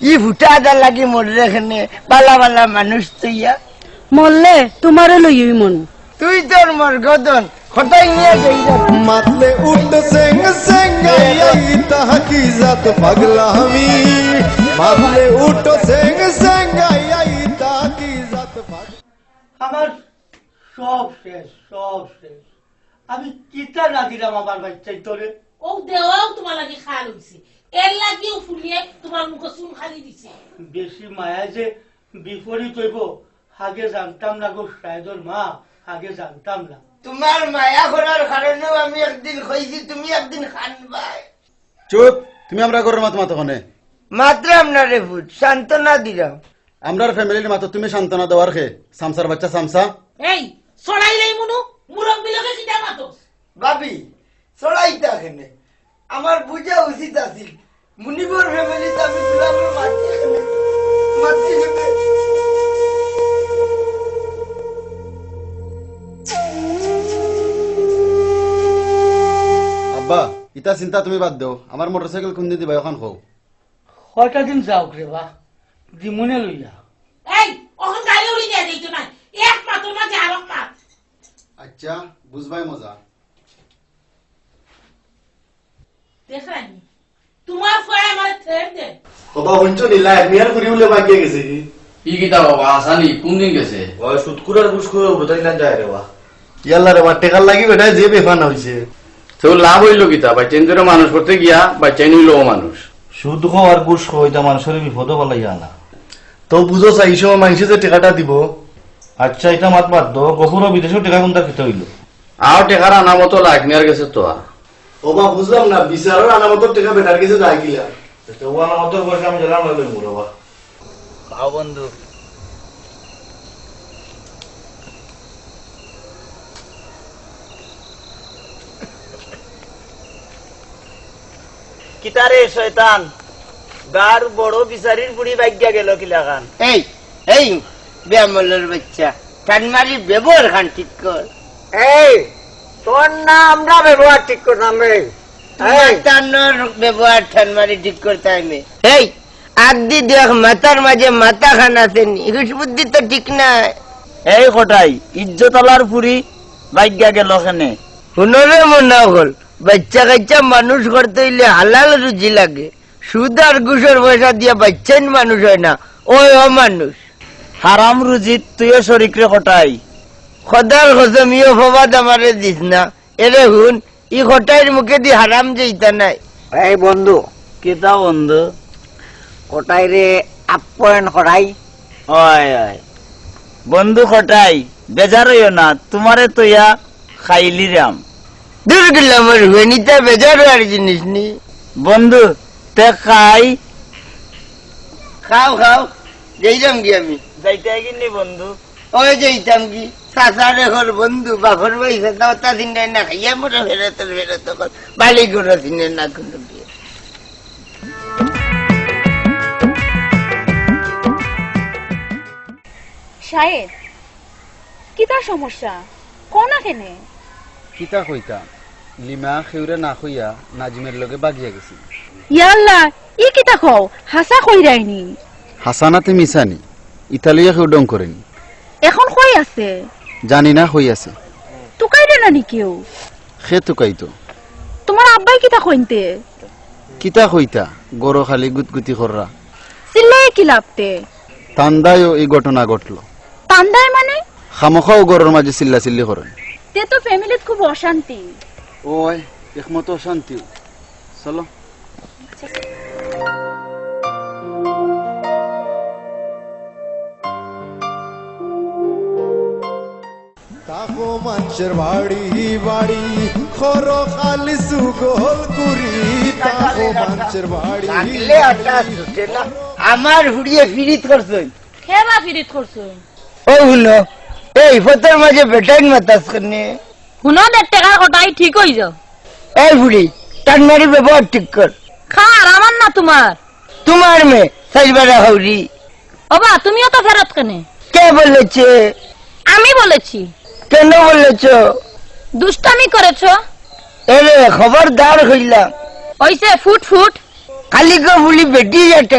ই ফুটা আদা লাগি মরে এখানে বালা বালা মানুষ তুইয়া। মরলে তোমারও লইই মন। তুই তোর মর গদন খটাই নিয়ে যাই মাতলে উঠ সেং সেঙ্গাই তাহকিজাত পাগলামি মাতলে উঠ সেং সেঙ্গাই তাহকিজাত পাগলামি আমার সব শেষ সব শেষ। আমি কিতা না দিলাম আমার বাচ্চাই তোরে? ও দেওয়াও তোমার লাগে খাল হইছে। এর লাগিও ফুলিয়ে তোমার মুখে চুন খালি দিছে? বেশি মায়া যে বিপরীত হইব আগে জানতাম না গো সাহেদর মা আগে জানতাম না। তোমার মায়া করার কারণেও আমি একদিন কইছি তুমি একদিন খান ভাই চুপ তুমি আমরা ঘরের মাতো মাতো কনে? মাত্র আপনার রে ফুট সান্ত্বনা দিলাম। আমরার ফ্যামিলির মাতো তুমি সান্ত্বনা দেওয়ার খে সামসার বাচ্চা সামসা? এই চড়াইলেই মনু মুরব্বী লোকে কিটা মাতোস? ভাবি চড়াইতা এখানে আমার বুঝা উচিত আছিল মুনিবর ফ্যামিলিতে আমি গুলামের মাতি আব্বা ইতা চিন্তা তুমি বাদ দেও। আমার মোটরসাইকেল খুন দিবা এখন খো কয়টা দিন যাওক রে বা? দিমুনে লইয়া এই ওখান গাড়ি উড়ি দিয়ে দিত না এক মাত্র মাঝে আরক আচ্ছা বুঝবাই মজা। দেখরানি তোমার ফয়ে আমার থের দে বাবা হঞ্চ নিলা মিয়ার করি বলে বাকিয়ে গেছে কি? কি কিতা বাবা আসানি? কোন দিন গেছে? ওই সুতকুরার বুসকুরার উড়তাইলান যায় রে বা। ইয়াল্লা রে মা টেকার লাগি বেটা যে বেফান হইছে। তো লাভ হইল কিতা? বাচ্চা ধরে মানুষ করতে গিয়া বাচ্চা নিল মানুষ। সুদ ঘুষ এটা মানুষের না তো বুঝো চাইছো মানুষে যে টেকাটা দিব। আচ্ছা এটা মাত বাদ দো। গফুরও বিদেশেও টেকা কোনটা খেতে হইল। আও টেকার আনা মতো লাখ নিয়ার গেছে তো আর। ও বা বুঝলাম না বিচারের আনা মতো টেকা বেটার কিছু যায় কিলা। আমি লইল মুরবা খাও বন্ধু। কিতারে শয়তান গার বড় বিচারির বুড়ি ভাগ্যা গেল কিলাখান। এই এই ব্যামলের বাচ্চা টানমারি ব্যবহার খান ঠিক কর এই তোর না আমরা ব্যবহার ঠিক করতাম রে ব্যবহার ঠানমারি ঠিক করতে এই আগদি দেখ মাথার মাঝে মাথা খান বুদ্ধি তো ঠিক নাই এই কটাই ইজ্জতলার পুরি ভাগ্যা গেল খানে শুনরে মনে হল বাচ্চা কাচ্চা মানুষ করতে হইলে হালাল রুজি লাগে। সুদ আর ঘুষের পয়সা দিয়া বাচ্চাই মানুষ হয় না ওই ও মানুষ হারাম রুজিত তুইও শরিকরে কটাই খদার খসমিও ফবাদ আমারে দিস না। এরে হুন ই খটাইর মুখে দি হারাম যেইতা নাই। এই বন্ধু কেতা বন্ধু? কোটাই রে আপ্যায়ন করাই হয় হয়। বন্ধু খটাই বেজার হইও না তোমারে তো ইয়া খাইলি রাম। দূর গেলাম হুয়েনিতা বেজার আর জিনিস নি। বন্ধু তে খাই। খাও খাও যাইতাম কি আমি? যাইতে কিনি বন্ধু। ওই যাইতাম কি? সাসারে ঘর বন্ধু বাপর বইছে দাও তা দিন না খাইয়া মোটা ফেরত ফেরত কর। বালি দিন না কোনো দিয়ে। শায়েদ কি তার সমস্যা? কোনা কেনে? কিতা কইতা? লিমা খেউরে না কইয়া নাজিমের লগে বাগিয়া গেছি। ইয়াল্লা ই কিতা খাও হাসা কই রাইনি? হাসানাতে মিসানি ইতালিয়া কেউ ডং করেনি। এখন কই আছে? জানি না হই আছে। তুকাই রে নানি কেউ? সে তুকাইতো। তোমার আব্বাই কিতা কইনতে? কিতা কইতা? গরো খালি গুতগুতি কররা চিল্লাই কি লাভতে তান্দায়ও এই ঘটনা ঘটলো। তান্দায় মানে? খামখাও গরুর মাঝে চিল্লা চিল্লি করেন তে তো ফ্যামিলিত খুব অশান্তি। ওই একমতো অশান্তি চলো। মানুষের বাড়ি বাড়ি খর খালি সুগোল কুরি তাকো মানুষের বাড়ি। থাকলে আটা ছুটে না। আমার হুড়িয়ে ফিরিত করছই খেবা ফিরিত করছ ও হুনো এই ফতের মাঝে বেটাইন মাতাস করনে শুনো দেড় টাকার কটাই ঠিক হই যাও এই বুড়ি টানমারি ব্যবহার ঠিক কর। খার আমার না তোমার। তোমার মেয়ে সাইবারা হৌরি বাবা তুমিও তো ফেরত কেনে। কে বলেছে? আমি বলেছি। কেন বলেছ? দুষ্টামি করেছ? এরে খবরদার হইলাম। ওইসে ফুট ফুট। খালি কো বুলি বেটি যাতে